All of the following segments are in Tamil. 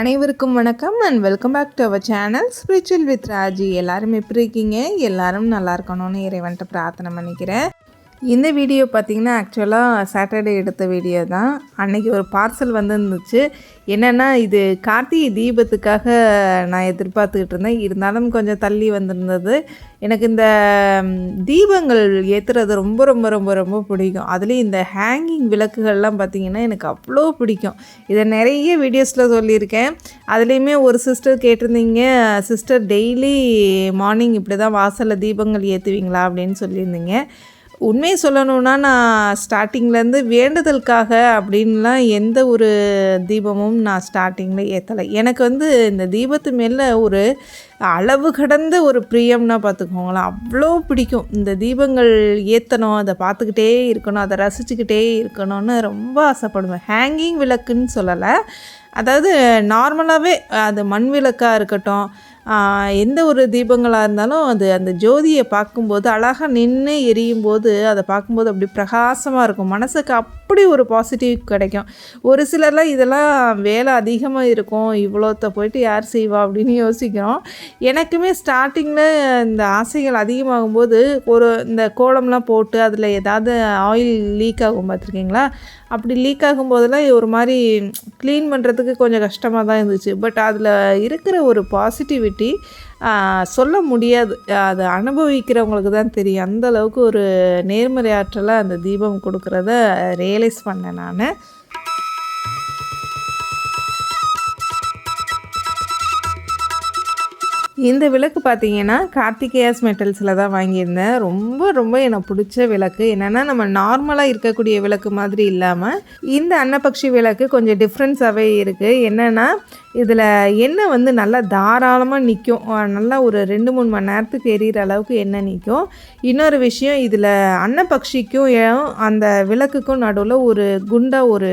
அனைவருக்கும் வணக்கம் and welcome back to our channel spiritual with Raji எல்லாரும் எப்படி இருக்கீங்க? எல்லாரும் நல்லா இருக்கணும்னு இறைவன்ட்ட பிரார்த்தனை பண்ணிக்கிறேன். இந்த வீடியோ பார்த்திங்கன்னா ஆக்சுவலாக சாட்டர்டே எடுத்த வீடியோ தான். அன்றைக்கி ஒரு பார்சல் வந்துருந்துச்சு. என்னென்னா இது கார்த்திகை தீபத்துக்காக நான் எதிர்பார்த்துக்கிட்டு இருந்தேன். இருந்தாலும் கொஞ்சம் தள்ளி வந்திருந்தது. எனக்கு இந்த தீபங்கள் ஏற்றுறது ரொம்ப ரொம்ப ரொம்ப ரொம்ப பிடிக்கும். அதுலேயும் இந்த ஹேங்கிங் விளக்குகள்லாம் பார்த்திங்கன்னா எனக்கு அவ்வளோ பிடிக்கும். இதை நிறைய வீடியோஸில் சொல்லியிருக்கேன். அதுலேயுமே ஒரு சிஸ்டர் கேட்டிருந்தீங்க சிஸ்டர் டெய்லி மார்னிங் இப்படி தான் வாசலில் தீபங்கள் ஏற்றுவீங்களா அப்படின்னு சொல்லியிருந்தீங்க. உண்மையை சொல்லணும்னா நான் ஸ்டார்டிங்லேருந்து வேண்டுதலுக்காக அப்படின்லாம் எந்த ஒரு தீபமும் நான் ஸ்டார்டிங்கில் ஏற்றலை எனக்கு வந்து இந்த தீபத்து மேலே ஒரு அளவு கடந்த ஒரு பிரியம்னா பார்த்துக்கோங்களேன். அவ்வளோ பிடிக்கும். இந்த தீபங்கள் ஏற்றணும் அதை பார்த்துக்கிட்டே இருக்கணும் அதை ரசிச்சுக்கிட்டே இருக்கணும்னு ரொம்ப ஆசைப்படுவேன். ஹேங்கிங் விளக்குன்னு சொல்லலை. அதாவது நார்மலாகவே அது மண் விளக்காக இருக்கட்டும் எந்த ஒரு தீபங்களாக இருந்தாலும் அது அந்த ஜோதியை பார்க்கும்போது அழகாக நின்று எரியும் போது அதை பார்க்கும்போது அப்படி பிரகாசமாக இருக்கும். மனசுக்கு அப்படி ஒரு பாசிட்டிவ் கிடைக்கும். ஒரு சிலர்லாம் இதெல்லாம் வேலை அதிகமாக இருக்கும். இவ்வளோத்த போயிட்டு யார் செய்வா அப்படின்னு யோசிக்கிறோம். எனக்குமே ஸ்டார்டிங்கில் இந்த ஆசைகள் அதிகமாகும்போது ஒரு இந்த கோலம்லாம் போட்டு அதில் ஏதாவது ஆயில் லீக் ஆகும் பார்த்துருக்கீங்களா? அப்படி லீக் ஆகும்போதெல்லாம் ஒரு மாதிரி க்ளீன் பண்ணுறதுக்கு கொஞ்சம் கஷ்டமாக தான் இருந்துச்சு. பட் அதில் இருக்கிற ஒரு பாசிட்டிவிட்டி சொல்ல முடியாது. அதை அனுபவிக்கிறவங்களுக்கு தான் தெரியும். அந்த அளவுக்கு ஒரு நேர்மறை ஆற்றலாக அந்த தீபம் கொடுக்குறத ரியலைஸ் பண்ணேன் நான். இந்த விளக்கு பார்த்தீங்கன்னா கார்த்திகேயாஸ் மெட்டல்ஸில் தான் வாங்கியிருந்தேன். ரொம்ப ரொம்ப எனக்கு பிடிச்ச விளக்கு. என்னென்னா நம்ம நார்மலாக இருக்கக்கூடிய விளக்கு மாதிரி இல்லாமல் இந்த அன்னபக்ஷி விளக்கு கொஞ்சம் டிஃப்ரென்ஸாகவே இருக்குது என்னென்னா இதில் எண்ணெய் வந்து நல்லா தாராளமாக நிற்கும் நல்லா ஒரு ரெண்டு மூணு மணி நேரத்துக்கு எரியிற அளவுக்கு எண்ணெய் நிற்கும் இன்னொரு விஷயம் இதில் அன்னபக்ஷிக்கும் அந்த விளக்குக்கும் நடுவில் ஒரு குண்டா ஒரு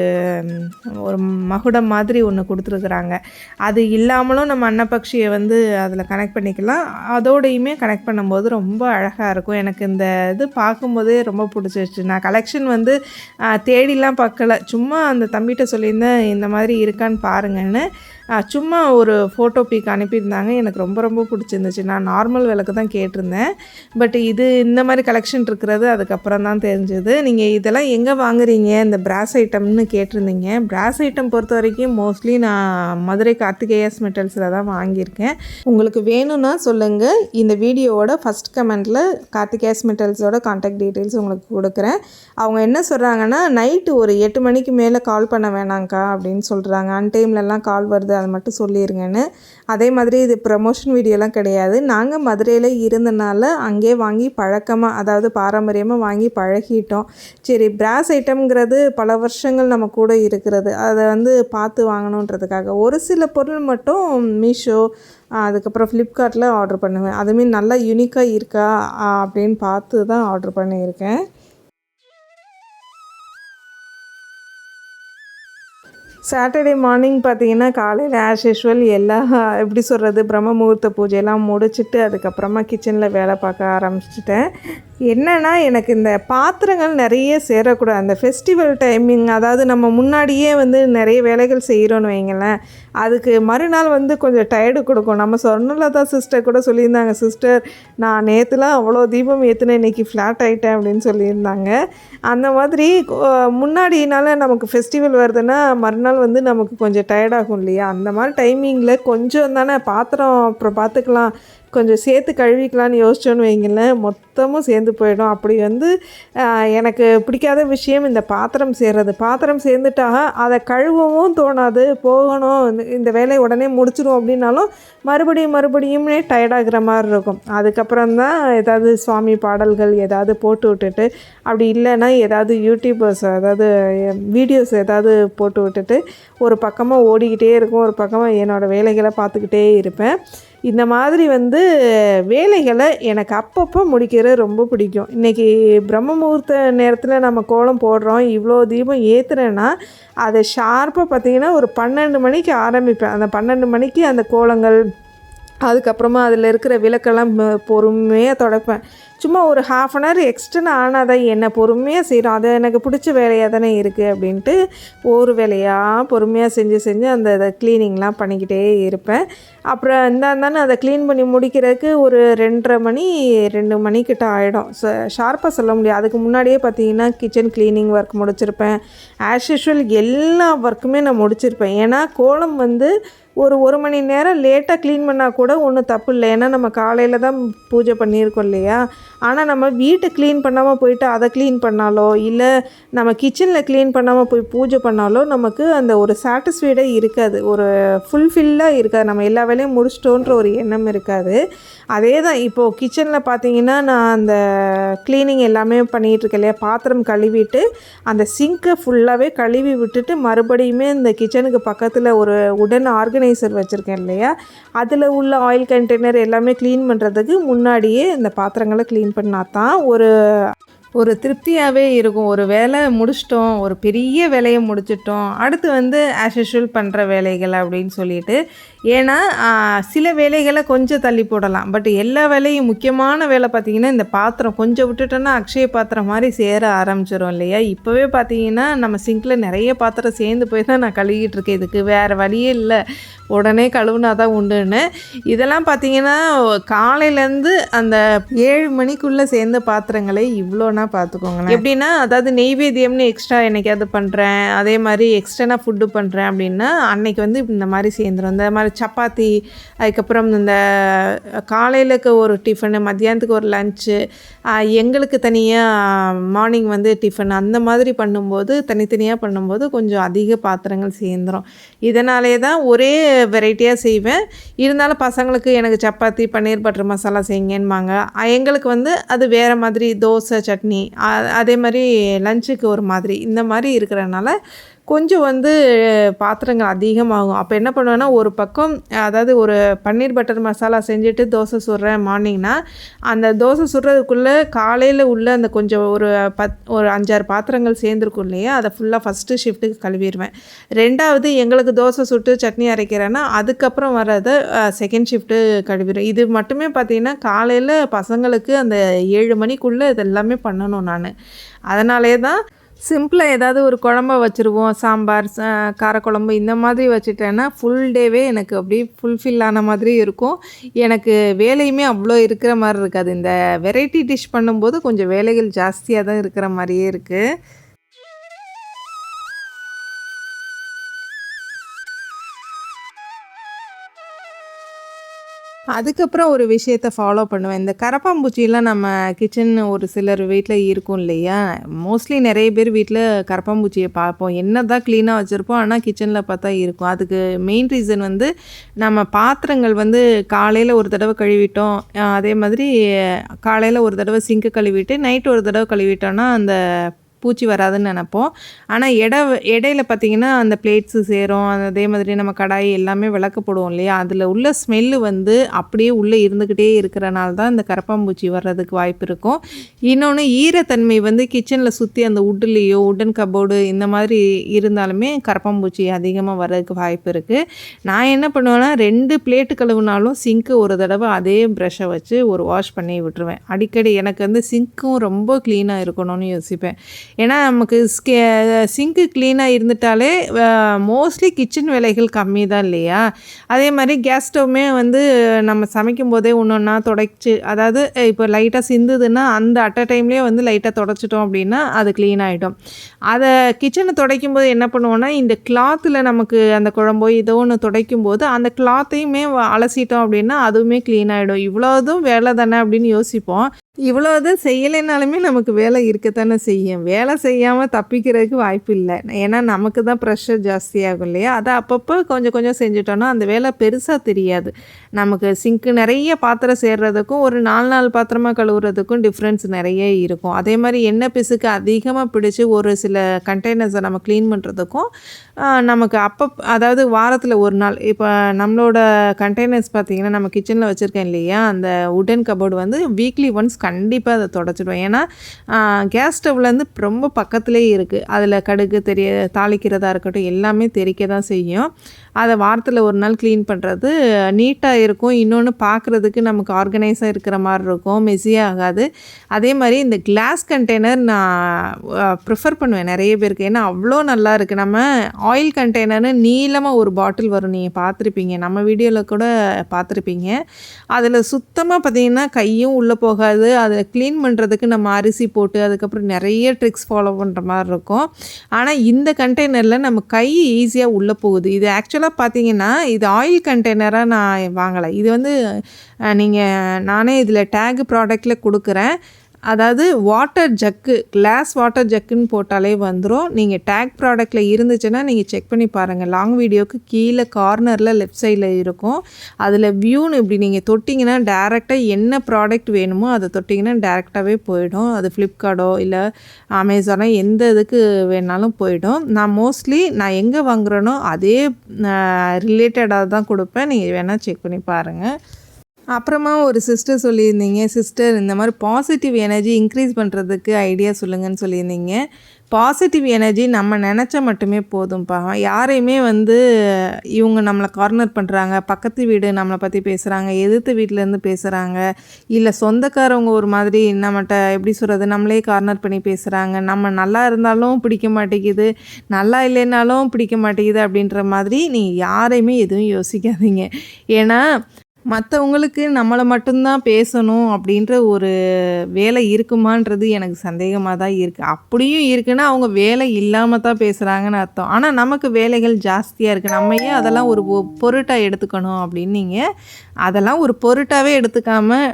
ஒரு மகுடம் மாதிரி ஒன்று கொடுத்துருக்குறாங்க. அது இல்லாமலும் நம்ம அன்னப்பக்ஷியை வந்து அதில் கனெக்ட் பண்ணிக்கலாம். அதோடையுமே கனெக்ட் பண்ணும்போது ரொம்ப அழகாக இருக்கும். எனக்கு இந்த இது பார்க்கும்போதே ரொம்ப பிடிச்சிருச்சு. நான் கலெக்ஷன் வந்து தேடிலாம் பார்க்கல. சும்மா அந்த தம்பிகிட்ட சொல்லியிருந்தேன் இந்த மாதிரி இருக்கான்னு பாருங்கன்னு. சும்மா ஒரு ஃபோட்டோ பிக் அனுப்பியிருந்தாங்க. எனக்கு ரொம்ப ரொம்ப பிடிச்சிருந்துச்சு. நான் நார்மல் விளக்கு தான் கேட்டிருந்தேன். பட் இது இந்த மாதிரி கலெக்ஷன் இருக்கிறது அதுக்கப்புறம் தான் தெரிஞ்சது. நீங்கள் இதெல்லாம் எங்கே வாங்குறீங்க? இந்த பிராஸ் ஐட்டம்னு கேட்டிருந்தீங்க. பிராஸ் ஐட்டம் பொறுத்த வரைக்கும் மோஸ்ட்லி நான் மதுரை கார்த்திகேயஸ் மெட்டல்ஸில் தான் வாங்கியிருக்கேன். உங்களுக்கு வேணும்னா சொல்லுங்கள் இந்த வீடியோவோட ஃபஸ்ட் கமெண்ட்டில் கார்த்திகேயஸ் மெட்டல்ஸோட காண்டாக்ட் டீட்டெயில்ஸ் உங்களுக்கு கொடுக்குறேன். அவங்க என்ன சொல்கிறாங்கன்னா நைட்டு ஒரு எட்டு மணிக்கு மேலே கால் பண்ண வேணாங்க்கா அப்படின்னு சொல்கிறாங்க அன்டைம்லலாம் கால் வருது. அதை மட்டும் சொல்லிடுங்கன்னு அதே மாதிரி இது ப்ரமோஷன் வீடியோலாம் கிடையாது. நாங்கள் மதுரையில் இருந்தனால அங்கே வாங்கி பழக்கமாக அதாவது பாரம்பரியமாக வாங்கி பழகிட்டோம். சரி பிராஸ் ஐட்டம்ங்கிறது பல வருஷங்கள் நம்ம கூட இருக்கிறது. அதை வந்து பார்த்து வாங்கணுன்றதுக்காக. ஒரு சில பொருள் மட்டும் மீஷோ அதுக்கப்புறம் ஃப்ளிப்கார்ட்டில் ஆர்டர் பண்ணுவேன். அதுமாரி நல்லா யூனிக்காக இருக்கா அப்படின்னு பார்த்து தான் ஆர்டர் பண்ணியிருக்கேன். சாட்டர்டே மார்னிங் பார்த்தீங்கன்னா காலையில் ஆஸ் யூஷுவல் எல்லா எப்படி சொல்கிறது பிரம்ம முகூர்த்த பூஜையெல்லாம் முடிச்சுட்டு அதுக்கப்புறமா கிச்சனில் வேலை பார்க்க ஆரம்பிச்சிட்டேன். என்னென்னா எனக்கு இந்த பாத்திரங்கள் நிறைய சேரக்கூடாது. அந்த ஃபெஸ்டிவல் டைமிங் அதாவது நம்ம முன்னாடியே வந்து நிறைய வேலைகள் செய்கிறோன்னு வைங்களேன். அதுக்கு மறுநாள் வந்து கொஞ்சம் டயர்டு கொடுக்கும். நம்ம சொர்ணலதா சிஸ்டர் கூட சொல்லியிருந்தாங்க சிஸ்டர் நான் நேற்றுலாம் அவ்வளோ தீபம் ஏற்றுனேன் இன்றைக்கி ஃப்ளாட் ஆகிட்டேன் அப்படின்னு சொல்லியிருந்தாங்க. அந்த மாதிரி முன்னாடினால நமக்கு ஃபெஸ்டிவல் வருதுன்னா மறுநாள் வந்து நமக்கு கொஞ்சம் டயர்டாகும் இல்லையா? அந்த மாதிரி டைமிங்கில் கொஞ்சம் தானே பாத்திரம் அப்புறம் பார்த்துக்கலாம் கொஞ்சம் சேர்த்து கழுவிக்கலான்னு யோசிச்சோன்னு வைங்களேன் மொத்தமும் சேர்ந்து போயிடும். அப்படி வந்து எனக்கு பிடிக்காத விஷயம் இந்த பாத்திரம் சேர்றது. பாத்திரம் சேர்ந்துட்டா அதை கழுவவும் தோணாது போகணும் இந்த- இந்த வேலையை உடனே முடிச்சிடும் அப்படின்னாலும் மறுபடியும் மறுபடியுமே டயர்டாகிற மாதிரி இருக்கும். அதுக்கப்புறம் தான் ஏதாவது சுவாமி பாடல்கள் ஏதாவது போட்டு விட்டுட்டு அப்படி இல்லைன்னா ஏதாவது யூடியூபர்ஸ் அதாவது வீடியோஸ் ஏதாவது போட்டு விட்டுட்டு ஒரு பக்கமாக ஓடிக்கிட்டே இருக்கும். ஒரு பக்கமாக என்னோடய வேலைகளை பார்த்துக்கிட்டே இருப்பேன். இந்த மாதிரி வந்து வேலைகளை எனக்கு அப்பப்போ முடிக்கிறது ரொம்ப பிடிக்கும். இன்றைக்கி பிரம்ம முகூர்த்த நேரத்தில் நம்ம கோலம் போடுறோம் இவ்வளோ தீபம் ஏற்றுறேன்னா அதை ஷார்ப்பாக பார்த்திங்கன்னா ஒரு பன்னெண்டு மணிக்கு ஆரம்பிப்பேன். அந்த பன்னெண்டு மணிக்கு அந்த கோலங்கள் அதுக்கப்புறமா அதில் இருக்கிற விளக்கெல்லாம் பொறுமையாக தொடப்பேன். சும்மா ஒரு ஹாஃப் அன் ஹவர் எக்ஸ்டன் ஆனால் தான் என்ன பொறுமையாக செய்கிறோம் அது எனக்கு பிடிச்ச வேலையாக தானே இருக்குது அப்படின்ட்டு ஒரு வேலையாக பொறுமையாக செஞ்சு செஞ்சு அந்த இதை க்ளீனிங்லாம் பண்ணிக்கிட்டே இருப்பேன். அப்புறம் இருந்தாந்தானே அதை க்ளீன் பண்ணி முடிக்கிறதுக்கு ஒரு ரெண்டரை மணி ரெண்டு மணிக்கிட்ட ஆகிடும் ஸோ ஷார்ப்பாக சொல்ல முடியாது. அதுக்கு முன்னாடியே பார்த்தீங்கன்னா கிச்சன் க்ளீனிங் ஒர்க் முடிச்சிருப்பேன். ஆஸ் யூஷுவல் எல்லா ஒர்க்குமே நான் முடிச்சிருப்பேன். ஏன்னா கோலம் வந்து ஒரு ஒரு மணி நேரம் லேட்டாக க்ளீன் பண்ணால் கூட ஒன்றும் தப்பு இல்லை. ஏன்னா நம்ம காலையில் தான் பூஜை பண்ணியிருக்கோம் இல்லையா? ஆனால் நம்ம வீட்டை க்ளீன் பண்ணாமல் போயிட்டு அதை க்ளீன் பண்ணாலோ இல்லை நம்ம கிச்சனில் க்ளீன் பண்ணாமல் போய் பூஜை பண்ணாலோ நமக்கு அந்த ஒரு சாட்டிஸ்ஃபைடே இருக்காது. ஒரு ஃபுல்ஃபில்லாக இருக்காது. நம்ம எல்லா வேலையும் முடிச்சிட்டோன்ற ஒரு எண்ணம் இருக்காது. அதே தான் இப்போது கிச்சனில் பார்த்தீங்கன்னா நான் அந்த க்ளீனிங் எல்லாமே பண்ணிகிட்ருக்கேன் இல்லையா? பாத்திரம் கழுவிட்டு அந்த சிங்க்கை ஃபுல்லாகவே கழுவி விட்டுட்டு மறுபடியுமே இந்த கிச்சனுக்கு பக்கத்தில் ஒரு உடன் ஆர்கனைசர் வச்சுருக்கேன் இல்லையா? அதில் உள்ள ஆயில் கண்டெய்னர் எல்லாமே க்ளீன் பண்ணுறதுக்கு முன்னாடியே இந்த பாத்திரங்களை க்ளீன் பண்ணால் தான் ஒரு ஒரு திருப்தியாகவே இருக்கும். ஒரு வேலை முடிச்சிட்டோம். ஒரு பெரிய வேலையை முடிச்சிட்டோம். அடுத்து வந்து ஆஸ் யூஷுவல் பண்ணுற வேலைகள் அப்படின்னு சொல்லிட்டு. ஏன்னா சில வேலைகளை கொஞ்சம் தள்ளி போடலாம். பட் எல்லா வேலையும் முக்கியமான வேலை பார்த்திங்கன்னா இந்த பாத்திரம் கொஞ்சம் விட்டுட்டோன்னா அக்ஷய பாத்திரம் மாதிரி சேர ஆரம்பிச்சிடும் இல்லையா? இப்போவே பார்த்தீங்கன்னா நம்ம சிங்கில் நிறைய பாத்திரம் சேர்ந்து போய் தான் நான் கழுவிட்டு இருக்கேன். இதுக்கு வேறு வழியே இல்லை. உடனே கழுவுனா தான் உண்டுன்னு. இதெல்லாம் பார்த்தீங்கன்னா காலையிலேருந்து அந்த ஏழு மணிக்குள்ளே சேர்ந்த பாத்திரங்களை இவ்வளோ இவ்வளோனா பார்த்துக்கோங்களேன் எப்படின்னா அதாவது நெய்வேத்தியம்னு எக்ஸ்ட்ரா என்னைக்காவது பண்ணுறேன் அதே மாதிரி எக்ஸ்ட்ரா ஃபுட்டு பண்ணுறேன் அப்படின்னா அன்னைக்கு வந்து இந்த மாதிரி சேர்ந்துரும். இந்த மாதிரி சப்பாத்தி அதுக்கப்புறம் இந்த காலையிலக்கு ஒரு டிஃபனு மத்தியானத்துக்கு ஒரு லஞ்சு எங்களுக்கு தனியாக மார்னிங் வந்து டிஃபன் அந்த மாதிரி பண்ணும்போது தனித்தனியாக பண்ணும்போது கொஞ்சம் அதிக பாத்திரங்கள் சேர்ந்துரும். இதனாலே தான் ஒரே வெரைட்டியாக செய்வேன். இருந்தாலும் பசங்களுக்கு எனக்கு சப்பாத்தி பன்னீர் பட்டர் மசாலா செய்யுங்கன்பாங்க எங்களுக்கு வந்து அது வேறு மாதிரி தோசை சட்னி சட்னி அதே மாதிரி லஞ்சுக்கு ஒரு மாதிரி. இந்த மாதிரி இருக்கிறனால கொஞ்சம் வந்து பாத்திரங்கள் அதிகமாகும். அப்போ என்ன பண்ணுவேன்னா ஒரு பக்கம் அதாவது ஒரு பன்னீர் பட்டர் மசாலா செஞ்சுட்டு தோசை சுடுறேன் மார்னிங்னா அந்த தோசை சுடுறதுக்குள்ளே காலையில் உள்ள அந்த கொஞ்சம் ஒரு பத் ஒரு அஞ்சாறு பாத்திரங்கள் சேர்ந்துருக்கும் இல்லையா அதை ஃபுல்லாக ஃபஸ்ட்டு ஷிஃப்ட்டுக்கு கழுவிடுவேன். ரெண்டாவது எங்களுக்கு தோசை சுட்டு சட்னி அரைக்கிறேன்னா அதுக்கப்புறம் வர்றதை செகண்ட் ஷிஃப்ட்டு கழுவிடுவேன். இது மட்டுமே பார்த்தீங்கன்னா காலையில் பசங்களுக்கு அந்த ஏழு மணிக்குள்ளே இது எல்லாமே பண்ணணும் நான். அதனாலே தான் சிம்பிளாக ஏதாவது ஒரு குழம்ப வச்சுருவோம் சாம்பார் காரக்குழம்பு இந்த மாதிரி வச்சுட்டேன்னா ஃபுல் டேவே எனக்கு அப்படியே ஃபுல்ஃபில் ஆன மாதிரி இருக்கும். எனக்கு வேலையுமே அவ்வளோ இருக்கிற மாதிரி இருக்காது. இந்த வெரைட்டி டிஷ் பண்ணும்போது கொஞ்சம் வேலைகள் ஜாஸ்தியாக தான் இருக்கிற மாதிரியே இருக்குது அதுக்கப்புறம் ஒரு விஷயத்தை ஃபாலோ பண்ணுவேன். இந்த கரப்பாம்பூச்சியெலாம் நம்ம கிச்சன் ஒரு சிலர் வீட்டில் இருக்கும் இல்லையா? மோஸ்ட்லி நிறைய பேர் வீட்டில் கரப்பாம்பூச்சியை பார்ப்போம். என்ன தான் க்ளீனாக வச்சுருப்போம் ஆனால் கிச்சனில் பார்த்தா இருக்கும். அதுக்கு மெயின் ரீசன் வந்து நம்ம பாத்திரங்கள் வந்து காலையில் ஒரு தடவை கழுவிட்டோம். அதே மாதிரி காலையில் ஒரு தடவை சிங்க்கு கழுவிட்டு நைட்டு ஒரு தடவை கழுவிட்டோன்னா அந்த பூச்சி வராதுன்னு நினப்போம். ஆனால் இட இடையில பார்த்தீங்கன்னா அந்த பிளேட்ஸு சேரும். அதே மாதிரி நம்ம கடாய் எல்லாமே விளக்கப்படுவோம் இல்லையா? அதில் உள்ள ஸ்மெல்லு வந்து அப்படியே உள்ளே இருந்துக்கிட்டே இருக்கிறனால தான் இந்த கரப்பாம்பூச்சி வர்றதுக்கு வாய்ப்பு இருக்கும். இன்னொன்று ஈரத்தன்மை வந்து கிச்சனில் சுற்றி அந்த உட்டுலேயோ உட்டன் கபோர்டு இந்த மாதிரி இருந்தாலுமே கரப்பாம்பூச்சி அதிகமாக வர்றதுக்கு வாய்ப்பு இருக்குது நான் என்ன பண்ணுவேன்னா ரெண்டு பிளேட்டு கழுவுனாலும் சிங்க்கு ஒரு தடவை அதே ப்ரெஷ்ஷை வச்சு ஒரு வாஷ் பண்ணி விட்டுருவேன். அடிக்கடி எனக்கு வந்து சிங்க்கும் ரொம்ப க்ளீனாக இருக்கணும்னு யோசிப்பேன். ஏன்னா நமக்கு ஸ்கே சிங்க்கு க்ளீனாக இருந்துட்டாலே மோஸ்ட்லி கிச்சன் வேலைகள் கம்மி தான் இல்லையா? அதே மாதிரி கேஸ் ஸ்டவ்மே வந்து நம்ம சமைக்கும் போதே ஒன்று ஒன்றா தொடச்சி அதாவது இப்போ லைட்டாக சிந்துதுன்னா அந்த அட் டைம்லேயே வந்து லைட்டாக தொடச்சிட்டோம் அப்படின்னா அது க்ளீன் ஆகிடும் அதை கிச்சனை துடைக்கும் போது என்ன பண்ணுவோன்னா இந்த கிளாத்தில் நமக்கு அந்த குழம்போ ஏதோ ஒன்று துடைக்கும் போது அந்த கிளாத்தையுமே அலசிட்டோம் அப்படின்னா அதுவுமே க்ளீன் ஆகிடும் இவ்வளோதும் வேலை தானே அப்படின்னு யோசிப்போம். இவ்வளோதான் செய்யலைனாலுமே நமக்கு வேலை இருக்கத்தானே செய்யும். வேலை செய்யாமல் தப்பிக்கிறதுக்கு வாய்ப்பு இல்லை. ஏன்னா நமக்கு தான் ப்ரெஷர் ஜாஸ்தியாகும் இல்லையா? அதை அப்பப்போ கொஞ்சம் கொஞ்சம் செஞ்சுட்டோன்னா அந்த வேலை பெருசாக தெரியாது. நமக்கு சிங்க்கு நிறைய பாத்திரம் சேர்றதுக்கும் ஒரு நாலு நாலு பாத்திரமாக கழுவுறதுக்கும் டிஃப்ரென்ஸ் நிறைய இருக்கும். அதே மாதிரி எண்ணெய் பிசுக்கு அதிகமாக பிடிச்சி ஒரு சில கண்டெய்னர்ஸை நம்ம க்ளீன் பண்ணுறதுக்கும் நமக்கு அப்போ அதாவது வாரத்தில் ஒரு நாள் இப்போ நம்மளோட கண்டெய்னர்ஸ் பார்த்திங்கன்னா நம்ம கிச்சனில் வச்சுருக்கேன் இல்லையா? அந்த உடன் கபோர்டு வந்து வீக்லி ஒன்ஸ் கண்டிப்பாக அதை தொடச்சிடுவேன். ஏன்னா கேஸ் ஸ்டவ்லேருந்து ரொம்ப பக்கத்துலேயே இருக்குது அதில் கடுகு தெரிய தாளிக்கிறதா இருக்கட்டும் எல்லாமே தெறிக்க தான் செய்யும். அதை வாரத்தில் ஒரு நாள் க்ளீன் பண்ணுறது நீட்டாக இருக்கும். இன்னொன்று பார்க்குறதுக்கு நமக்கு ஆர்கனைஸாக இருக்கிற மாதிரி இருக்கும். மெஸ்ஸியாக ஆகாது. அதே மாதிரி இந்த கிளாஸ் கண்டெய்னர் நான் ப்ரிஃபர் பண்ணுவேன் நிறைய பேருக்கு. ஏன்னா அவ்வளோ நல்லா இருக்குது நம்ம ஆயில் கண்டெய்னர்னு நீளமாக ஒரு பாட்டில் வரும். நீங்கள் பார்த்துருப்பீங்க. நம்ம வீடியோவில் கூட பார்த்துருப்பீங்க. அதில் சுத்தமாக பார்த்தீங்கன்னா கையும் உள்ளே போகாது. அதை க்ளீன் பண்ணுறதுக்கு நம்ம அரிசி போட்டு அதுக்கப்புறம் நிறைய ட்ரிக்ஸ் ஃபாலோ பண்ணுற மாதிரி இருக்கும். ஆனால் இந்த கண்டெய்னரில் நம்ம கை ஈஸியாக உள்ளே போகுது. இது ஆக்சுவலாக பார்த்தீங்கன்னா இது ஆயில் கண்டெய்னராக நான் வாங்கலை. இது வந்து நீங்கள் நானே இதில் டேக் ப்ராடக்டில் கொடுக்குறேன். அதாவது வாட்டர் ஜக்கு கிளாஸ் வாட்டர் ஜக்குன்னு போட்டாலே வந்துடும் நீங்கள் டேக் ப்ராடக்டில் இருந்துச்சுன்னா நீங்கள் செக் பண்ணி பாருங்கள் லாங் வீடியோக்கு கீழே கார்னரில் லெஃப்ட் சைடில் இருக்கும். அதில் வியூன்னு இப்படி நீங்கள் தொட்டிங்கன்னா டேரெக்டாக என்ன ப்ராடக்ட் வேணுமோ அதை தொட்டிங்கன்னா டேரெக்டாகவே போயிடும். அது ஃப்ளிப்கார்ட்டோ இல்லை அமேசானோ எந்த இதுக்கு வேணாலும் போயிடும். நான் மோஸ்ட்லி நான் எங்கே வாங்குகிறேனோ அதே ரிலேட்டடாக தான் கொடுப்பேன். நீங்கள் வேணால் செக் பண்ணி பாருங்கள் அப்புறமா ஒரு சிஸ்டர் சொல்லியிருந்தீங்க. சிஸ்டர் இந்த மாதிரி பாசிட்டிவ் எனர்ஜி இன்க்ரீஸ் பண்ணுறதுக்கு ஐடியா சொல்லுங்கன்னு சொல்லியிருந்தீங்க. பாசிட்டிவ் எனர்ஜி நம்ம நினச்சா மட்டுமே போதும்ப்பா யாரையுமே வந்து இவங்க நம்மளை கார்னர் பண்ணுறாங்க பக்கத்து வீடு நம்மளை பற்றி பேசுகிறாங்க எதிர்த்து வீட்டிலேருந்து பேசுகிறாங்க இல்லை சொந்தக்காரவங்க ஒரு மாதிரி நம்மகிட்ட எப்படி சொல்கிறது நம்மளே கார்னர் பண்ணி பேசுகிறாங்க நம்ம நல்லா இருந்தாலும் பிடிக்க மாட்டேங்குது. நல்லா இல்லைனாலும் பிடிக்க மாட்டேங்குது அப்படின்ற மாதிரி நீங்கள் யாரையுமே எதுவும் யோசிக்காதீங்க. ஏன்னா மற்றவங்களுக்கு நம்மளை மட்டும்தான் பேசணும் அப்படின்ற ஒரு வேலை இருக்குமான்றது எனக்கு சந்தேகமாக தான் இருக்குது அப்படியும் இருக்குன்னா அவங்க வேலை இல்லாமல் தான் பேசுகிறாங்கன்னு அர்த்தம். ஆனால் நமக்கு வேலைகள் ஜாஸ்தியாக இருக்குது நம்ம ஏன் அதெல்லாம் ஒரு பொருட்டாக எடுத்துக்கணும் அப்படின்னு நீங்கள் அதெல்லாம் ஒரு பொருட்டாகவே எடுத்துக்காமல்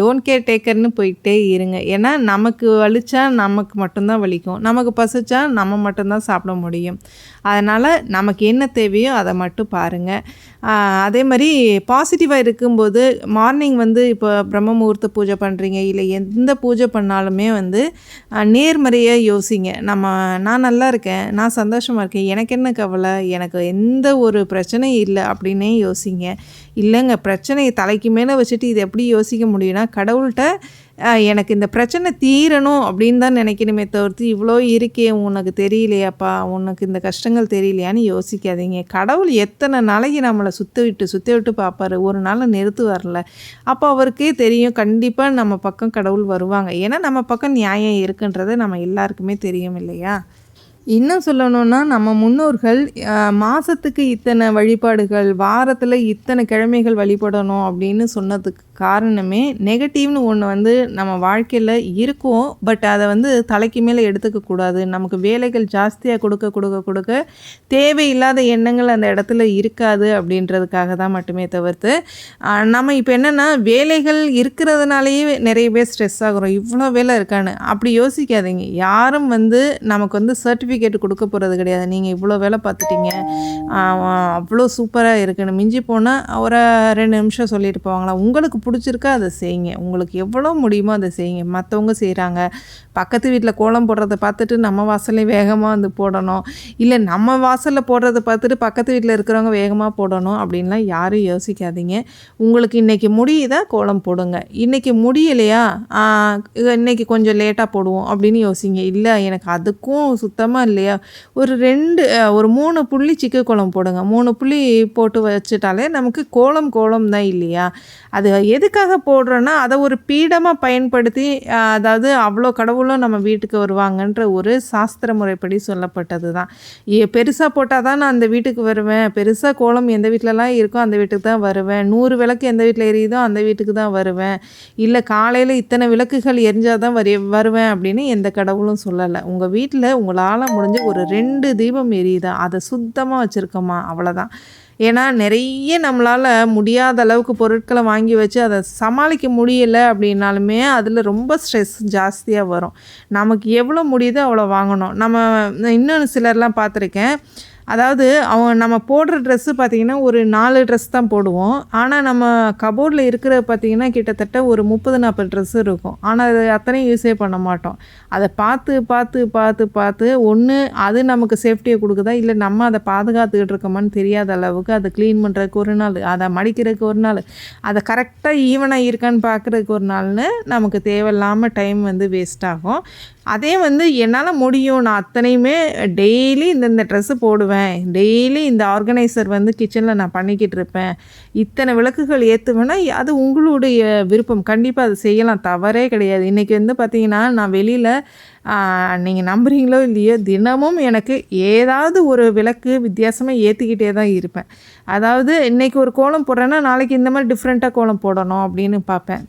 டோன்ட் கேர் டேக்கர்னு போயிட்டே இருங்க. ஏன்னா நமக்கு வலிச்சா நமக்கு மட்டும்தான் வலிக்கும். நமக்கு பசிச்சா நம்ம மட்டும்தான் சாப்பிட முடியும். அதனால் நமக்கு என்ன தேவையோ அதை மட்டும் பாருங்கள் அதே மாதிரி பாசிட்டிவாக இருக்கும்போது மார்னிங் வந்து இப்போ பிரம்ம முகூர்த்த பூஜை பண்ணுறீங்க இல்லை எந்த பூஜை பண்ணாலுமே வந்து நேர்மறையாக யோசிங்க. நம்ம நான் நல்லா இருக்கேன் நான் சந்தோஷமாக இருக்கேன் எனக்கு என்ன கவலை எனக்கு எந்த ஒரு பிரச்சனையும் இல்லை அப்படின்னே யோசிங்க. இல்லைங்க பிரச்சனையை தலைக்கு மேலே வச்சுட்டு இது எப்படி யோசிக்க முடியும்னா கடவுள்கிட்ட எனக்கு இந்த பிரச்சனை தீரணும் அப்படின்னு தான் நினைக்கணுமே தவிர்த்து இவ்வளோ இருக்கே உனக்கு தெரியலையாப்பா உனக்கு இந்த கஷ்டங்கள் தெரியலையான்னு யோசிக்காதீங்க. கடவுள் எத்தனை நாளைக்கு நம்மளை சுத்த விட்டு சுத்த விட்டு பார்ப்பாரு? ஒரு நாள் நிறுத்து வரல. அப்போ அவருக்கே தெரியும் கண்டிப்பாக நம்ம பக்கம் கடவுள் வருவாங்க. ஏன்னா நம்ம பக்கம் நியாயம் இருக்குன்றது நம்ம எல்லாருக்குமே தெரியும் இல்லையா? இன்னும் சொல்லணும்னா நம்ம முன்னோர்கள் மாதத்துக்கு இத்தனை வழிபாடுகள் வாரத்தில் இத்தனை கிழமைகள் வழிபடணும் அப்படின்னு சொன்னதுக்கு காரணமே நெகட்டிவ்னு ஒன்று வந்து நம்ம வாழ்க்கையில் இருக்கும். பட் அதை வந்து தலைக்கு மேலே எடுத்துக்கக்கூடாது நமக்கு வேலைகள் ஜாஸ்தியாக கொடுக்க கொடுக்க கொடுக்க தேவையில்லாத எண்ணங்கள் அந்த இடத்துல இருக்காது அப்படின்றதுக்காக தான் மட்டுமே தவிர்த்து நம்ம இப்போ என்னென்னா வேலைகள் இருக்கிறதுனாலேயே நிறைய பேர் ஸ்ட்ரெஸ் ஆகிறோம். இவ்வளோ வேலை இருக்கான்னு. அப்படி யோசிக்காதீங்க. யாரும் வந்து நமக்கு வந்து சர்டிஃபிகேட் கொடுக்க போகிறது கிடையாது. நீங்கள் இவ்வளோ வேலை பார்த்துட்டீங்க. அவ்வளோ சூப்பராக இருக்குன்னு மிஞ்சி போனால் ஒரு ரெண்டு நிமிஷம் சொல்லிட்டு போவாங்களா? உங்களுக்கு பிடிச்சிருக்கா? அதை செய்யுங்க. உங்களுக்கு எவ்வளோ முடியுமோ அதை செய்யுங்க. மற்றவங்க செய்கிறாங்க பக்கத்து வீட்டில் கோலம் போடுறத பார்த்துட்டு நம்ம வாசல்லையும் வேகமாக வந்து போடணும். இல்லை நம்ம வாசலில் போடுறத பார்த்துட்டு பக்கத்து வீட்டில் இருக்கிறவங்க வேகமாக போடணும் அப்படின்லாம் யாரும் யோசிக்காதீங்க. உங்களுக்கு இன்றைக்கி முடியுதா? கோலம் போடுங்க. இன்றைக்கி முடியலையா? இன்றைக்கி கொஞ்சம் லேட்டாக போடுவோம் அப்படின்னு யோசிங்க. இல்லை எனக்கு அதுக்கும் சுத்தமாக இல்லையா? ஒரு ரெண்டு ஒரு மூணு புள்ளி சிக்கு கோலம் போடுங்க. மூணு புள்ளி போட்டு வச்சுட்டாலே நமக்கு கோலம் கோலம் தான் இல்லையா? அது எதுக்காக போடுறோன்னா அதை ஒரு பீடமாக பயன்படுத்தி அதாவது அவ்வளோ கடவுளும் நம்ம வீட்டுக்கு வருவாங்கன்ற ஒரு சாஸ்திர முறைப்படி சொல்லப்பட்டது தான். பெருசாக போட்டால் தான் நான் அந்த வீட்டுக்கு வருவேன். பெருசாக கோலம் எந்த வீட்டிலலாம் இருக்கோ அந்த வீட்டுக்கு தான் வருவேன். நூறு விளக்கு எந்த வீட்டில் எரியுதோ அந்த வீட்டுக்கு தான் வருவேன். இல்லை காலையில் இத்தனை விளக்குகள் எரிஞ்சால் தான் வரி வருவேன் அப்படின்னு எந்த கடவுளும் சொல்லலை. உங்கள் வீட்டில் உங்களால் முடிஞ்சு ஒரு ரெண்டு தீபம் எரியுதா? அதை சுத்தமாக வச்சுருக்கோமா? அவ்வளோதான் ஏன்னா நிறைய நம்மளால் முடியாத அளவுக்கு பொருட்களை வாங்கி வச்சு அதை சமாளிக்க முடியலை அப்படின்னாலுமே அதில் ரொம்ப ஸ்ட்ரெஸ் ஜாஸ்தியாக வரும். நமக்கு எவ்வளோ முடியுதோ அவ்வளோ வாங்கணும். நம்ம இன்னொன்று சிலர்லாம் பார்த்துருக்கேன். அதாவது அவன் நம்ம போடுற ட்ரெஸ்ஸு பார்த்திங்கன்னா ஒரு நாலு ட்ரெஸ் தான் போடுவோம். ஆனால் நம்ம கபோர்டில் இருக்கிற பார்த்திங்கன்னா கிட்டத்தட்ட ஒரு முப்பது நாற்பது ட்ரெஸ் இருக்கும். ஆனால் அது அத்தனையும் யூஸே பண்ண மாட்டோம். அதை பார்த்து பார்த்து பார்த்து பார்த்து ஒன்று அது நமக்கு சேஃப்டியை கொடுக்குதா? இல்லை நம்ம அதை பாதுகாத்துக்கிட்டு இருக்கோமான்னு தெரியாத அளவுக்கு அதை க்ளீன் பண்ணுறதுக்கு ஒரு நாள் அதை மடிக்கிறதுக்கு ஒரு நாள் அதை கரெக்டாக ஈவனாக இருக்கான்னு பார்க்குறதுக்கு ஒரு நாள்னு நமக்கு தேவையில்லாமல் டைம் வந்து வேஸ்ட் ஆகும். அதே வந்து என்னால் முடியும். நான் அத்தனையுமே டெய்லி இந்தந்த ட்ரெஸ்ஸு போடுவேன். ஏற்றுவேன் டெய்லி இந்த ஆர்கனைசர் வந்து கிச்சனில் நான் பண்ணிக்கிட்டு இருப்பேன். இத்தனை விளக்குகள் ஏற்றுவேன்னா அது உங்களுடைய விருப்பம். கண்டிப்பாக அது செய்யலாம். தவறே கிடையாது. இன்றைக்கி வந்து பார்த்திங்கன்னா நான் வெளியில் நீங்கள் நம்புறீங்களோ இல்லையோ தினமும் எனக்கு ஏதாவது ஒரு விளக்கு வித்தியாசமாக ஏற்றிக்கிட்டே தான் இருப்பேன். அதாவது இன்றைக்கி ஒரு கோலம் போடுறேன்னா நாளைக்கு இந்த மாதிரி டிஃப்ரெண்ட்டாக கோலம் போடணும் அப்படின்னு பார்ப்பேன்.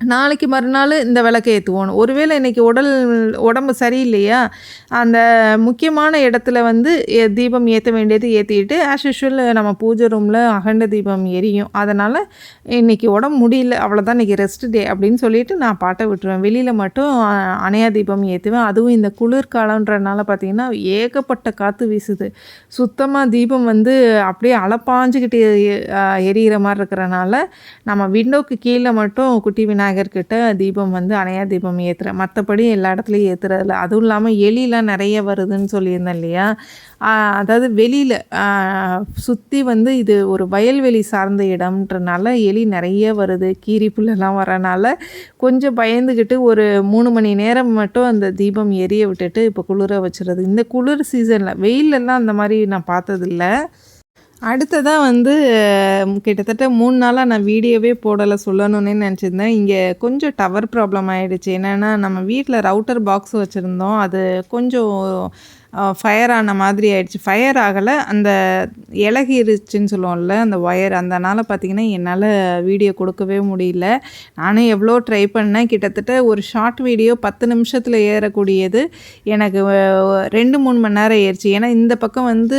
நாளைக்கு மறுநாள் இந்த விளக்கை ஏற்றுவோம் ஒருவேளை இன்றைக்கி உடல் உடம்பு சரியில்லையா? அந்த முக்கியமான இடத்துல வந்து தீபம் ஏற்ற வேண்டியது ஏற்றிட்டு ஆஸ் யூஷுவல் நம்ம பூஜை ரூமில் அகண்ட தீபம் எரியும். அதனால் இன்றைக்கி உடம்பு முடியல அவ்வளோதான் இன்றைக்கி ரெஸ்ட் டே அப்படின்னு சொல்லிட்டு நான் பாட்டை விட்டுருவேன். வெளியில் மட்டும் அணையா தீபம் ஏற்றுவேன் அதுவும் இந்த குளிர்காலன்றனால பார்த்திங்கன்னா ஏகப்பட்ட காற்று வீசுது. சுத்தமாக தீபம் வந்து அப்படியே அலப்பாஞ்சிக்கிட்டு எரியிற மாதிரி இருக்கிறனால நம்ம விண்டோக்கு கீழே மட்டும் குட்டி விநாயகர் விநாயகர்கிட்ட தீபம் வந்து அணையா தீபம் ஏற்றுறேன் மற்றபடி எல்லா இடத்துலையும் ஏற்றுறதில்ல அதுவும் இல்லாமல் எலிலாம் நிறைய வருதுன்னு சொல்லியிருந்தேன் இல்லையா? அதாவது வெளியில் சுற்றி வந்து இது ஒரு வயல்வெளி சார்ந்த இடம்ன்றனால எலி நிறைய வருது கீரி புல்லெல்லாம் வரனால கொஞ்சம் பயந்துக்கிட்டு ஒரு மூணு மணி நேரம் மட்டும் அந்த தீபம் எரிய விட்டுட்டு இப்போ குளிர வச்சுருது இந்த குளிர் சீசனில் வெயிலெல்லாம் அந்த மாதிரி நான் பார்த்ததில்ல. அடுத்ததாக வந்து கிட்டத்தட்ட மூணு நாளாக நான் வீடியோவே போடலை சொல்லணும்னே நினச்சிருந்தேன். இங்கே கொஞ்சம் டவர் ப்ராப்ளம் ஆகிடுச்சு என்னென்னா நம்ம வீட்டில் ரவுட்டர் பாக்ஸ் வச்சுருந்தோம். அது கொஞ்சம் ஃபயர் ஆன மாதிரி ஆயிடுச்சு. ஃபயர் ஆகலை. அந்த இலகிருச்சுன்னு சொல்லுவோம்ல அந்த ஒயர் அதனால் பார்த்திங்கன்னா என்னால் வீடியோ கொடுக்கவே முடியல. நானும் எவ்வளோ ட்ரை பண்ணேன். கிட்டத்தட்ட ஒரு ஷார்ட் வீடியோ பத்து நிமிஷத்தில் ஏறக்கூடியது. எனக்கு ரெண்டு மூணு மணி நேரம் ஏறிச்சு. ஏன்னா இந்த பக்கம் வந்து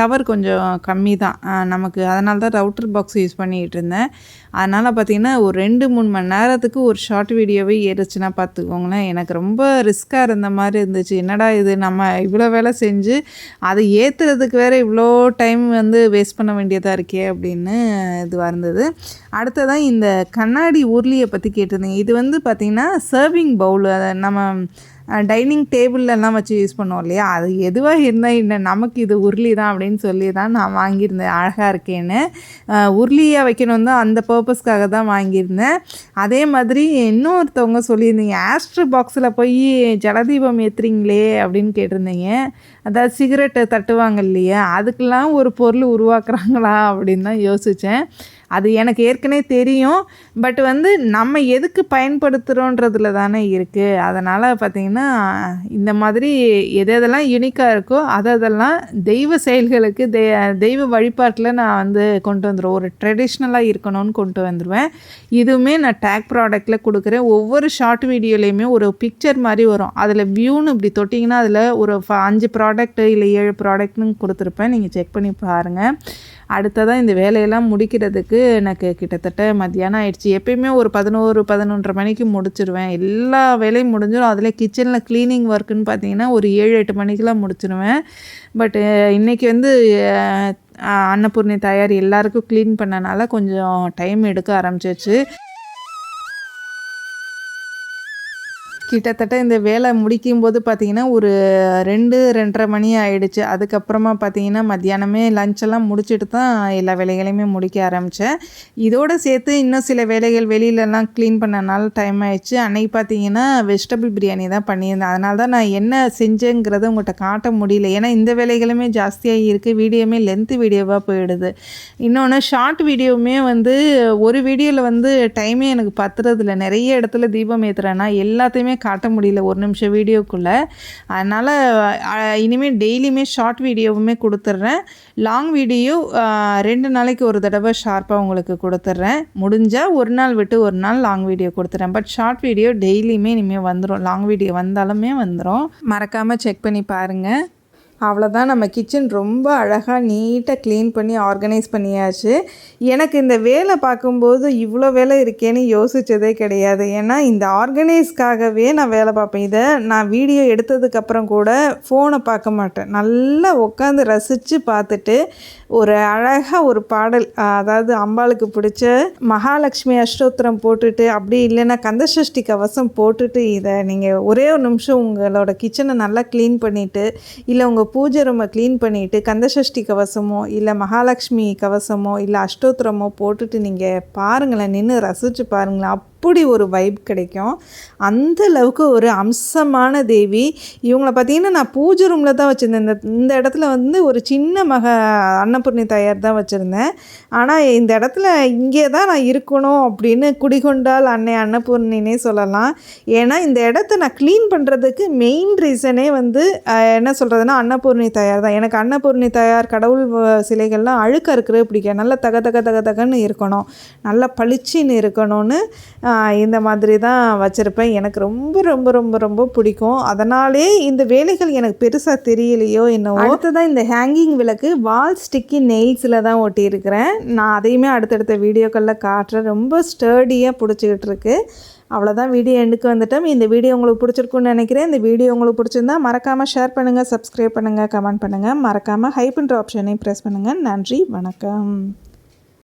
டவர் கொஞ்சம் கம்மி தான் நமக்கு அதனால தான் ரவுட்டர் பாக்ஸ் யூஸ் பண்ணிகிட்டு இருந்தேன். அதனால் பார்த்திங்கன்னா ஒரு ரெண்டு மூணு மணி நேரத்துக்கு ஒரு ஷார்ட் வீடியோவே ஏறிச்சுன்னா பார்த்துக்கோங்களேன். எனக்கு ரொம்ப ரிஸ்க்காக இருந்த மாதிரி இருந்துச்சு. என்னடா இது? நம்ம இவ்வளோ வேலை செஞ்சு அதை ஏற்றுறதுக்கு வேறு இவ்வளோ டைம் வந்து வேஸ்ட் பண்ண வேண்டியதாக இருக்கே அப்படின்னு இதுவாக இருந்தது. அடுத்ததான் இந்த கண்ணாடி உருளியை பற்றி கேட்டிருந்தீங்க. இது வந்து பார்த்திங்கன்னா சர்விங் பவுல் அதை நம்ம டைனிங் டேபிள்லலாம் வச்சு யூஸ் பண்ணுவோம் இல்லையா? அது எதுவாக இருந்தால் என்ன நமக்கு இது உருளி தான் அப்படின்னு சொல்லி தான் நான் வாங்கியிருந்தேன் அழகாக இருக்கேன்னு. உருளியாக வைக்கணும் தான் அந்த பர்பஸ்க்காக தான் வாங்கியிருந்தேன். அதே மாதிரி இன்னொருத்தவங்க சொல்லியிருந்தீங்க ஆஸ்ட்ரு பாக்ஸில் போய் ஜலதீபம் ஏற்றுறீங்களே அப்படின்னு கேட்டிருந்தீங்க. அதாவது சிகரெட்டை தட்டுவாங்க இல்லையா? அதுக்கெல்லாம் ஒரு பொருள் உருவாக்குறாங்களா அப்படின்னு தான் யோசித்தேன் அது எனக்கு ஏற்கனவே தெரியும். பட் வந்து நம்ம எதுக்கு பயன்படுத்துகிறோன்றதுல தானே இருக்குது அதனால் பார்த்திங்கன்னா இந்த மாதிரி எது எதெல்லாம் யூனிக்காக இருக்கோ அதை அதெல்லாம் தெய்வ செயல்களுக்கு தெ தெய்வ வழிபாட்டில் நான் வந்து கொண்டு வந்துடுவேன் ஒரு ட்ரெடிஷ்னலாக இருக்கணும்னு கொண்டு வந்துடுவேன் இதுவுமே நான் டேக் ப்ராடக்டில் கொடுக்குறேன். ஒவ்வொரு ஷார்ட் வீடியோலேயுமே ஒரு பிக்சர் மாதிரி வரும். அதில் வியூன்னு இப்படி தொட்டிங்கன்னா அதில் ஒரு அஞ்சு ப்ராடக்ட்டு இல்லை ஏழு ப்ராடக்ட்னு கொடுத்துருப்பேன். நீங்கள் செக் பண்ணி பாருங்கள் அடுத்ததாக இந்த வேலையெல்லாம் முடிக்கிறதுக்கு எனக்கு கிட்டத்தட்ட மத்தியானம் ஆயிடுச்சு. எப்பயுமே ஒரு பதினோரு பதினொன்றரை மணிக்கு முடிச்சிருவேன். எல்லா வேலையும் முடிஞ்சிடும் அதில் கிச்சனில் க்ளீனிங் ஒர்க்குன்னு பார்த்தீங்கன்னா ஒரு ஏழு எட்டு மணிக்கெலாம் முடிச்சிடுவேன் பட்டு இன்றைக்கி வந்து அன்னபூர்ணி தயார் எல்லாருக்கும் க்ளீன் பண்ணனால கொஞ்சம் டைம் எடுக்க ஆரம்பிச்சிச்சு கிட்டத்தட்ட இந்த வேலை முடிக்கும் போது பார்த்திங்கன்னா ஒரு ரெண்டு ரெண்டரை மணி ஆகிடுச்சு அதுக்கப்புறமா பார்த்திங்கன்னா மத்தியானமே லஞ்செல்லாம் முடிச்சுட்டு தான் எல்லா வேலைகளையுமே முடிக்க ஆரம்பித்தேன் இதோடு சேர்த்து இன்னும் சில வேலைகள் வெளியிலலாம் க்ளீன் பண்ணனால டைம் ஆயிடுச்சு. அன்னைக்கு பார்த்தீங்கன்னா வெஜிடபிள் பிரியாணி தான் பண்ணியிருந்தேன். அதனால தான் நான் என்ன செஞ்சேங்கிறத உங்கள்கிட்ட காட்ட முடியல. ஏன்னா இந்த வேலைகளுமே ஜாஸ்தியாக இருக்குது வீடியோமே லென்த்து வீடியோவாக போயிடுது. இன்னொன்று ஷார்ட் வீடியோவுமே வந்து ஒரு வீடியோவில் வந்து டைமே எனக்கு பத்துறதில்ல. நிறைய இடத்துல தீபம் ஏற்றுறேன்னா எல்லாத்தையுமே காட்ட முடியல ஒரு நிமிஷம் வீடியோக்குள்ளே. அதனால் இனிமேல் டெய்லியுமே ஷார்ட் வீடியோவுமே கொடுத்துட்றேன் லாங் வீடியோ ரெண்டு நாளைக்கு ஒரு தடவை ஷார்ப்பாக உங்களுக்கு கொடுத்துட்றேன் முடிஞ்சால் ஒரு நாள் விட்டு ஒரு நாள் லாங் வீடியோ கொடுத்துட்றேன் பட் ஷார்ட் வீடியோ டெய்லியுமே இனிமேல் வந்துடும் லாங் வீடியோ வந்தாலுமே வந்துடும் மறக்காமல் செக் பண்ணி பாருங்கள் அவ்வளோதான் நம்ம கிச்சன் ரொம்ப அழகாக நீட்டாக க்ளீன் பண்ணி ஆர்கனைஸ் பண்ணியாச்சு. எனக்கு இந்த வேலை பார்க்கும்போது இவ்வளோ வேலை இருக்கேன்னு யோசித்ததே கிடையாது. ஏன்னா இந்த ஆர்கனைஸ்க்காகவே நான் வேலை பார்ப்பேன். இதை நான் வீடியோ எடுத்ததுக்கப்புறம் கூட ஃபோனை பார்க்க மாட்டேன். நல்லா உட்காந்து ரசித்து பார்த்துட்டு ஒரு அழகாக ஒரு பாடல் அதாவது அம்பாளுக்கு பிடிச்ச மகாலட்சுமி அஷ்டோத்திரம் போட்டுட்டு அப்படி இல்லைன்னா கந்தசஷ்டி கவசம் போட்டுட்டு இதை நீங்கள் ஒரே ஒரு நிமிஷம் உங்களோட கிச்சனை நல்லா க்ளீன் பண்ணிவிட்டு இல்லை உங்கள் பூஜை ரூமை க்ளீன் பண்ணிவிட்டு கந்தசஷ்டி கவசமோ இல்லை மகாலட்சுமி கவசமோ இல்லை அஷ்டோத்திரமோ போட்டுட்டு நீங்கள் பாருங்களேன் நின்று ரசித்து பாருங்களேன். அப்படி ஒரு வைப் கிடைக்கும். அந்த அளவுக்கு ஒரு அம்சமான தேவி. இவங்கள பார்த்தீங்கன்னா நான் பூஜை ரூமில் தான் வச்சுருந்தேன். இந்த இந்த இடத்துல வந்து ஒரு சின்ன மக அன்னபூர்ணி தயார் தான் வச்சுருந்தேன். ஆனால் இந்த இடத்துல இங்கே தான் நான் இருக்கணும் அப்படின்னு குடிகொண்டால் அன்னை அன்னபூர்ணினே சொல்லலாம். ஏன்னா இந்த இடத்த நான் க்ளீன் பண்ணுறதுக்கு மெயின் ரீசனே வந்து என்ன சொல்கிறதுனா அன்னபூர்ணி தயார் தான். எனக்கு அன்னபூர்ணி தயார் கடவுள் வ- சிலைகள்லாம் அழுக்காக இருக்கிறது பிடிக்கும். நல்லா தக தக தக தகன்னு இருக்கணும். நல்லா பளிச்சுன்னு இருக்கணும்னு இந்த மாதிரி தான் வச்சுருப்பேன். எனக்கு ரொம்ப ரொம்ப ரொம்ப ரொம்ப பிடிக்கும். அதனாலே இந்த வேலைகள் எனக்கு பெருசாக தெரியலையோ என்னவோ. அடுத்ததான் இந்த ஹேங்கிங் விளக்கு வால் ஸ்டிக்கி நெயில்ஸில் தான் ஒட்டியிருக்கிறேன். நான் அதையுமே அடுத்தடுத்த வீடியோக்களில் காட்டுறேன். ரொம்ப ஸ்டர்டியாக பிடிச்சிக்கிட்டு இருக்கு. அவ்வளோதான் வீடியோ எண்டுக்கு வந்துட்டோம். இந்த வீடியோ உங்களுக்கு பிடிச்சிருக்குன்னு நினைக்கிறேன். இந்த வீடியோ உங்களுக்கு பிடிச்சிருந்தா மறக்காமல் ஷேர் பண்ணுங்கள் சப்ஸ்கிரைப் பண்ணுங்கள் கமெண்ட் பண்ணுங்கள் மறக்காமல் ஹைப்ன்ற ஆப்ஷனையும் ப்ரெஸ் பண்ணுங்கள் நன்றி வணக்கம்.